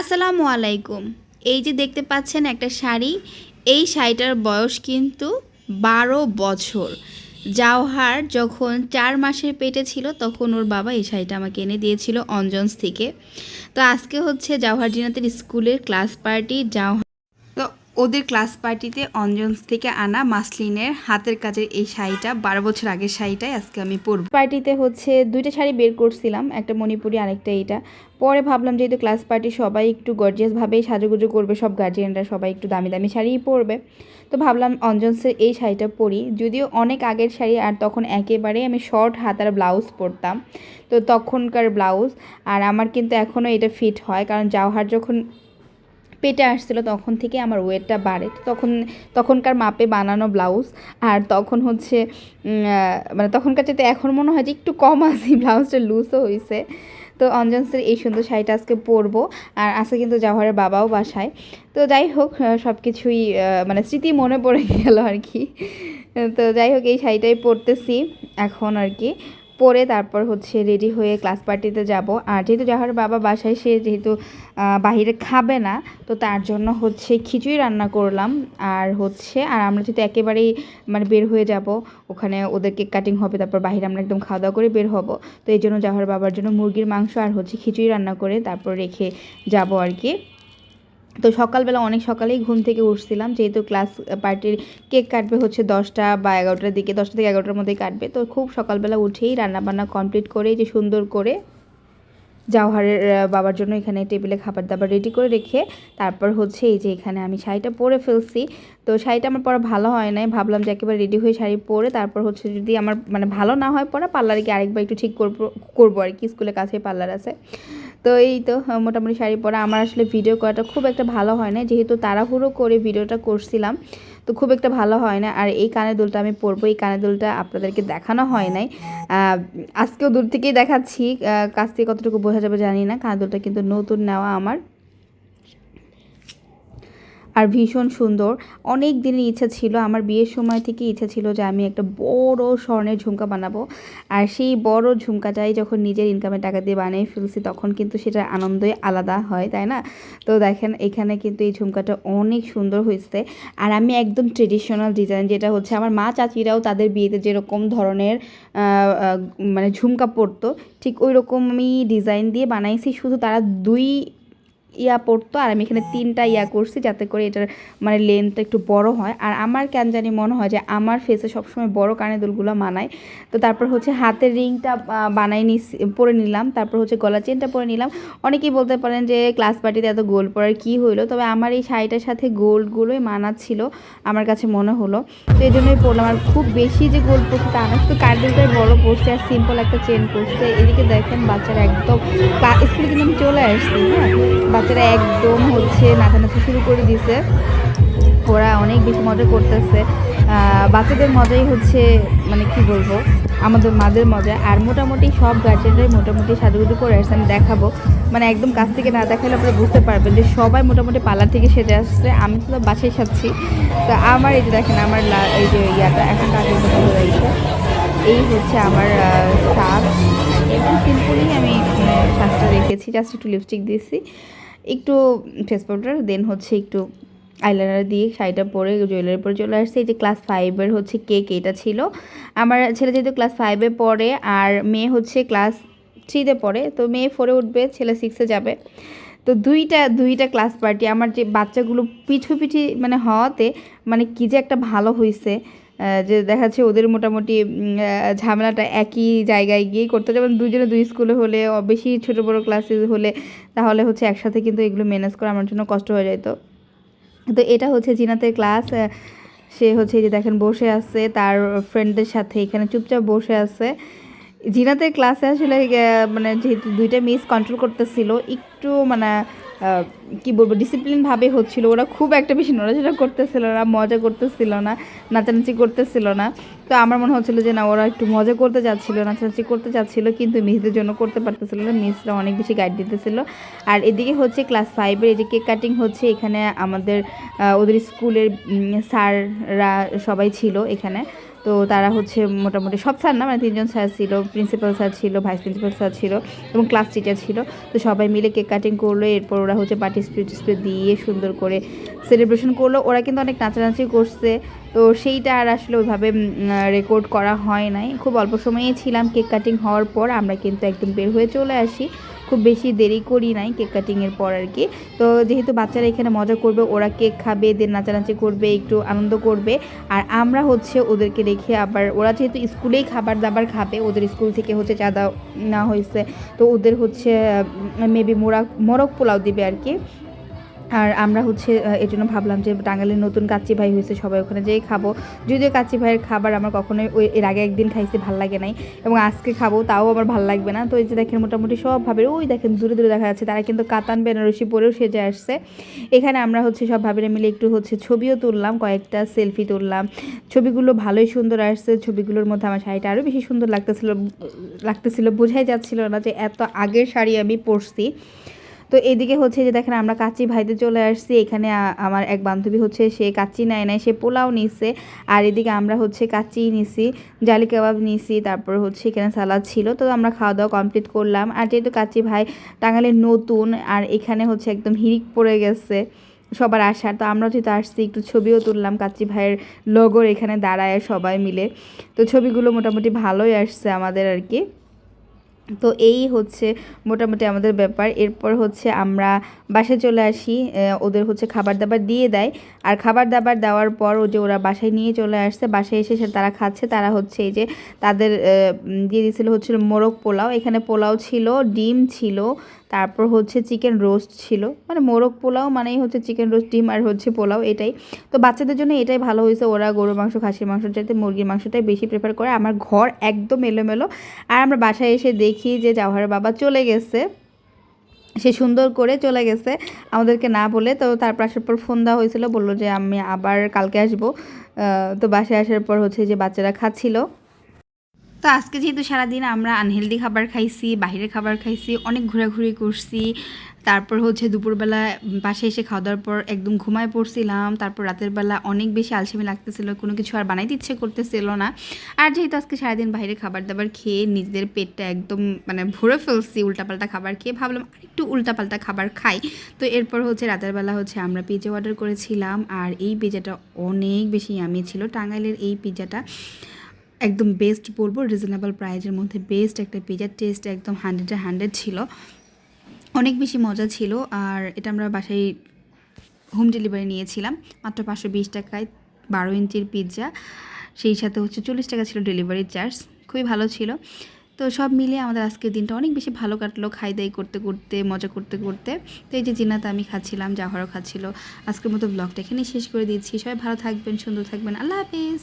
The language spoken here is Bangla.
আসসালামু আলাইকুম। এই যে দেখতে পাচ্ছেন একটা শাড়ি, এই শাড়িটার বয়স কিন্তু বারো বছর। জাওহার যখন চার মাসের পেটে ছিল, তখন ওর বাবা এই শাড়িটা আমাকে এনে দিয়েছিল অঞ্জনস থেকে। তো আজকে হচ্ছে জাওহার জিনাতের স্কুলের ক্লাস পার্টি জাওহার ওদের ক্লাস পার্টিতে অঞ্জনস থেকে আনা মাসলিনের হাতের কাজের এই শাড়িটা, বারো বছর আগের শাড়িটাই আজকে আমি পরব। পার্টিতে হচ্ছে দুইটা শাড়ি বের করছিলাম, একটা মণিপুরি আরেকটা এইটা। পরে ভাবলাম যেহেতু ক্লাস পার্টি সবাই একটু গর্জিয়াসভাবেই সাজুগুজু করবে, সব গার্জিয়ানরা সবাই একটু দামি দামি শাড়িই পরবে। তো ভাবলাম অঞ্জনসের এই শাড়িটা পরি, যদিও অনেক আগের শাড়ি আর তখন একেবারেই আমি শর্ট হাতার ব্লাউজ পরতাম। তো তখনকার ব্লাউজ আর আমার কিন্তু এখনও এটা ফিট হয়, কারণ জাওহার যখন পেটে আসছিল তখন থেকে আমার ওয়েটটা বাড়ে। তখন, তখনকার মাপে বানানো ব্লাউজ আর তখন হচ্ছে মানে তখনকার চাইতে এখন মনে হয় যে একটু কম আছে ব্লাউজটা লুজও হয়েছে তো অঞ্জনসের এই সুন্দর শাড়িটা আজকে পরবো আর আজকে কিন্তু জওহরের বাবাও বাসায়। তো যাই হোক সব কিছুই মানে স্মৃতি মনে পড়ে গেল আর কি। তো যাই হোক, এই শাড়িটাই পরতেছি এখন আর কি। পরে তারপর হচ্ছে রেডি হয়ে ক্লাস পার্টিতে যাব। আর যেহেতু যাহার বাবা বাসায়, সে যেহেতু বাহিরে খাবে না, তো তার জন্য হচ্ছে খিচুড়ি রান্না করলাম। আর হচ্ছে, আর আমরা যেহেতু একেবারেই মানে বের হয়ে যাব, ওখানে ওদের কেক কাটিং হবে, তারপর বাহিরে আমরা একদম খাওয়া দাওয়া করে বের হব। তো এই জন্য যাহার বাবার জন্য মুরগির মাংস আর হচ্ছে খিচুড়ি রান্না করে তারপর রেখে যাব আর কি। তো সকালবেলা অনেক সকালেই ঘুম থেকে উঠছিলাম, যেহেতু ক্লাস পার্টির কেক কাটবে হচ্ছে দশটা বা এগারোটার দিকে, দশটা থেকে এগারোটার মধ্যেই কাটবে। তো খুব সকালবেলা উঠেই রান্নাবান্না কমপ্লিট করে যে সুন্দর করে জাওহারের বাবার জন্য এখানে টেবিলে খাবার দাবার রেডি করে রেখে তারপর হচ্ছে এই যে এখানে আমি শাড়িটা পরে ফেলছি। তো শাড়িটা আমার পরা ভালো হয় নাই, ভাবলাম যে একেবারে রেডি হয়ে শাড়ি পরে তারপর হচ্ছে যদি আমার মানে ভালো না হয় পরা, পার্লারে গিয়ে আরেকবার একটু ঠিক করব করব আর কি, স্কুলের কাছে পার্লার আছে। তো এই তো মোটামুটি শাড়ি পরা। আমার আসলে ভিডিও করাটা খুব একটা ভালো হয় না যেহেতু তাড়াহুড়ো করে ভিডিওটা করছিলাম, তো খুব একটা ভালো হয় না আর এই কানের দুলটা আমি পরবো। এই কানের দুলটা আপনাদেরকে দেখানো হয় নাই। আজকেও দূর থেকেই দেখাচ্ছি। কাছ থেকে কতটুকু বোঝা যাবে জানি না। কানের দুলটা কিন্তু নতুন নেওয়া আমার। আর ভীষণ সুন্দর। অনেক দিনের ইচ্ছা ছিল, আমার বিয়ের সময় থেকে ইচ্ছা ছিল যে আমি একটা বড় স্বর্ণের ঝুমকা বানাবো। আর সেই বড় ঝুমকাটাই যখন নিজের ইনকামের টাকা দিয়ে বানিয়ে ফেলছি, তখন কিন্তু সেটার আনন্দই আলাদা হয়, তাই না? তো দেখেন, এখানে কিন্তু এই ঝুমকাটা অনেক সুন্দর হয়েছে। আর আমি একদম ট্রেডিশনাল ডিজাইন যেটা হচ্ছে আমার মা চাচিরাও তাদের বিয়েতে যেরকম ধরনের মানে ঝুমকা পরতো, ঠিক ওই রকমই ডিজাইন দিয়ে বানাইছি। শুধু তারা দুই ইয়া পড়তো, আর আমি এখানে তিনটা ইয়া করছি যাতে করে এটার মানে লেন্থটা একটু বড় হয়। আর আমার কেন জানি মনে হয় যে আমার ফেসে সবসময় বড় কানে দুলগুলো মানায়। তো তারপর হচ্ছে হাতের রিংটা বানাই নি পরে নিলাম। তারপর হচ্ছে গলা চেনটা পরে নিলাম। অনেকেই বলতে পারেন যে ক্লাস পার্টিতে এত গোল পরার কী হইল? তবে আমার এই শাড়িটার সাথে গোল্ডগুলোই মানাচ্ছিল, আমার কাছে মনে হলো। তো এই জন্যই পরলাম। আর খুব বেশি যে গোল পড়ছে তা না শুধু কার্ডেলটাই বড় পড়ছে আর সিম্পল একটা চেন পড়ছে। এদিকে দেখেন বাচ্চারা একদম স্কুলে কিন্তু আমি চলে আসছি হ্যাঁ? বাচ্চারা একদম হচ্ছে নাচানাচি শুরু করে দিছে ওরা অনেক বেশি মজা করতেছে। বাচ্চাদের মজাই হচ্ছে মানে কি বলব, আমাদের মাদের মজা। আর মোটামুটি সব গার্জেনরাই মোটামুটি সাজুগুজু করে আসছে, আমি দেখাবো। মানে একদম কাছ থেকে না দেখালে আপনারা বুঝতে পারবেন যে সবাই মোটামুটি পার্লার থেকে সেজে আসছে। আমি তো বাসায় সাজছি। তো আমার এই যে দেখেন, আমার এই যে ইয়াটা, এখন কাজের হয়ে গেছে। এই হচ্ছে আমার সাজ। একদম সিম্পলি আমি সাজটা রেখেছি জাস্ট একটু লিপস্টিক দিয়েছি। একটু ফেস পাউডার দেন হচ্ছে একটু আইলাইনার দিয়ে শাড়িটা পরে জুয়েলারি পরে চলে আসছে। এই যে ক্লাস ফাইভের হচ্ছে কেক এটা ছিল। আমার ছেলে যেহেতু ক্লাস ফাইভে পড়ে আর মেয়ে হচ্ছে ক্লাস থ্রিতে পড়ে, তো মেয়ে ফোরে উঠবে, ছেলে সিক্সে যাবে। তো দুইটা দুইটা ক্লাস পার্টি আমার যে বাচ্চাগুলো পিছু পিঠি মানে হওয়াতে মানে কী যে একটা ভালো হয়েছে যে দেখাচ্ছে ওদের মোটামুটি ঝামেলাটা একই জায়গায় গিয়েই করতে যেমন দুজনে দুই স্কুলে হলে বেশি ছোটো বড়ো ক্লাসে হলে তাহলে হচ্ছে একসাথে কিন্তু এগুলো ম্যানেজ করা আমার জন্য কষ্ট হয়ে যেত তো। এটা হচ্ছে জিনাতের ক্লাস সে হচ্ছে যে দেখেন বসে আছে, তার ফ্রেন্ডদের সাথে এখানে চুপচাপ বসে আছে। জিনাতের ক্লাসে আসলে মানে যেহেতু দুইটা মিস কন্ট্রোল করতেছিল, একটু মানে কি বলব ডিসিপ্লিন ভাবে হচ্ছিল। ওরা খুব একটা বেশি নড়াচড়া করতেছিল না, মজা করতেছিল না, নাচানাচি করতেছিল না। তো আমার মনে হচ্ছিল যে, না, ওরা একটু মজা করতে যাচ্ছিল নাচানাচি করতে যাচ্ছিল কিন্তু মিসদের জন্য করতে পারতেছিল না, মিসরা অনেক বেশি গাইড দিতেছিল। আর এদিকে হচ্ছে ক্লাস ফাইভের এই যে কেক কাটিং হচ্ছে, এখানে আমাদের ওদের স্কুলের স্যাররা সবাই ছিল এখানে। তো তারা হচ্ছে মোটামুটি সব স্যার না মানে তিনজন স্যার ছিল প্রিন্সিপাল স্যার ছিল ভাইস প্রিন্সিপাল স্যার ছিল এবং ক্লাস টিচার ছিল। তো সবাই মিলে কেক কাটিং করল, এরপর ওরা হচ্ছে পার্টি স্প্রে স্প্রে দিয়ে সুন্দর করে সেলিব্রেশন করল। ওরা কিন্তু অনেক নাচানাচি করছে, তো সেইটা আর আসলে ওইভাবে রেকর্ড করা হয় নাই। খুব অল্প সময়েই ছিলাম কেক কাটিং হওয়ার পর, আমরা কিন্তু একদম বের হয়ে চলে আসি। খুব বেশি দেরি করি নাই কেক কাটিংয়ের পর আর কি। তো যেহেতু বাচ্চারা এখানে মজা করবে, ওরা কেক খাবে, দেন নাচানাচি করবে, একটু আনন্দ করবে। আর আমরা হচ্ছে ওদেরকে রেখে আবার, ওরা যেহেতু স্কুলেই খাবার দাবার খাবে, ওদের স্কুল থেকে হচ্ছে চাঁদা না হয়েছে। তো ওদের হচ্ছে মেবি মোরা, মোরগ পোলাও দিবে আর কি। আর আমরা হচ্ছে এর জন্য ভাবলাম যে টাঙ্গাইলের নতুন কাচ্চি ভাই হয়েছে, সবাই ওখানে যেয়ে খাব। যদিও কাচ্চি ভাইয়ের খাবার আমার কখনোই ওই, এর আগে একদিন খাইছি, ভালো লাগে নাই। এবং আজকে খাব, তাও আমার ভালো লাগবে না। তো এই যে দেখেন, মোটামুটি সব ভাবে ওই দেখেন, দূরে দূরে দেখা যাচ্ছে, তারা কিন্তু কাতান, বেনারসি পরেও সেজে আসছে। এখানে আমরা হচ্ছে সব ভাবিরা মিলে একটু হচ্ছে ছবিও তুললাম, কয়েকটা সেলফি তুললাম। ছবিগুলো ভালোই সুন্দর আসছে, ছবিগুলোর মধ্যে আমার শাড়িটা আরও বেশি সুন্দর লাগতেছিল লাগতেছিল, বোঝাই যাচ্ছিল না যে এত আগের শাড়ি আমি পরছি। তো এদিকে হচ্ছে যে দেখেন আমরা কাচ্চি ভাইতে চলে আসছি। এখানে আমার এক বান্ধবী হচ্ছে সে কাচ্চি নেয় নাই, সে পোলাও নিছে। আর এদিকে আমরা হচ্ছে কাচ্চি নিছি, জালি কাবাব নিছি, তারপর হচ্ছে এখানে সালাদ ছিল। তো আমরা খাওয়া দাওয়া কমপ্লিট করলাম। আর যেহেতু কাচ্চি ভাই টাঙ্গালের নতুন, আর এখানে হচ্ছে একদম হিরিক পড়ে গেছে সবার আসার, তো আমরা যেহেতু আসছি, একটু ছবিও তুললাম কাচ্চি ভাইয়ের লগোর এখানে দাঁড়ায় সবাই মিলে। তো ছবিগুলো মোটামুটি ভালোই আসছে আমাদের আর কি। তো এই হচ্ছে মোটামুটি আমাদের ব্যাপার। এরপর হচ্ছে আমরা বাসায় চলে আসি ওদের হচ্ছে খাবার দাবার দিয়ে দেয়। আর খাবার দাবার দেওয়ার পর ও যে ওরা বাসায় নিয়ে চলে আসছে, বাসায় এসে সে তারা খাচ্ছে। তারা হচ্ছে এই যে তাদের দিয়ে দিয়েছিল হচ্ছিল মোরগ পোলাও। এখানে পোলাও ছিল, ডিম ছিল তারপর হচ্ছে চিকেন রোস্ট ছিল। মানে মোরগ পোলাও মানেই হচ্ছে চিকেন রোস্ট, ডিম আর হচ্ছে পোলাও এটাই। তো বাচ্চাদের জন্য এটাই ভালো হয়েছে। ওরা গরুর মাংস, খাসির মাংস চাইতে মুরগির মাংসটাই বেশি প্রেফার করে। আমার ঘর একদম এলোমেলো। আর আমরা বাসায় এসে দেখি যে জাওহারের বাবা চলে গেছে। সে সুন্দর করে চলে গেছে আমাদেরকে না বলে। তো তারপর আসার পর ফোন দেওয়া হয়েছিল। বলল যে, আমি আবার কালকে আসব। তো বাসায় আসার পর হচ্ছে যে বাচ্চারা খাচ্ছিল। তো আজকে যেহেতু সারাদিন আমরা আনহেলদি খাবার খাইছি, বাইরের খাবার খাইছি, অনেক ঘোরাঘুরি করছি, তারপর হচ্ছে দুপুরবেলা পাশে এসে খাওয়া দাওয়ার পর একদম ঘুমায় পড়ছিলাম, তারপর রাতের বেলা অনেক বেশি আলসেমি লাগতেছিল, কোনো কিছু আর বানাইতে ইচ্ছে করতেছিল না। আর যেহেতু আজকে সারাদিন বাইরে খাবার দাবার খেয়ে নিজেদের পেটটা একদম মানে ভরে ফেলছি, উল্টাপাল্টা খাবার খেয়ে ভাবলাম আরেকটু উল্টাপাল্টা খাবার খাই। তো এরপর হচ্ছে রাতের বেলা হচ্ছে আমরা পিজা অর্ডার করেছিলাম, আর এই পিজাটা অনেক বেশি ইয়ামি ছিল। টাঙ্গাইলের এই পিজাটা একদম বেস্ট বলব রিজনেবল প্রাইজের মধ্যে বেস্ট একটা পিজার টেস্ট একদম হান্ড্রেডে হান্ড্রেড ছিল। অনেক বেশি মজা ছিল, আর এটা আমরা বাসায় হোম ডেলিভারি নিয়েছিলাম, মাত্র পাঁচশো বিশ টাকায় বারো ইঞ্চির পিৎজা সেই সাথে হচ্ছে চল্লিশ টাকা ছিল ডেলিভারি চার্জ খুবই ভালো ছিল। তো সব মিলিয়ে আমাদের আজকের দিনটা অনেক বেশি ভালো কাটলো, খাই দাই করতে করতে, মজা করতে করতে। তো এই যে জিনাতে আমি খাচ্ছিলাম, জাহরও খাচ্ছিল। আজকের মতো ব্লগটা এখানে শেষ করে দিচ্ছি। সবাই ভালো থাকবেন, সুন্দর থাকবেন। আল্লাহ হাফিজ।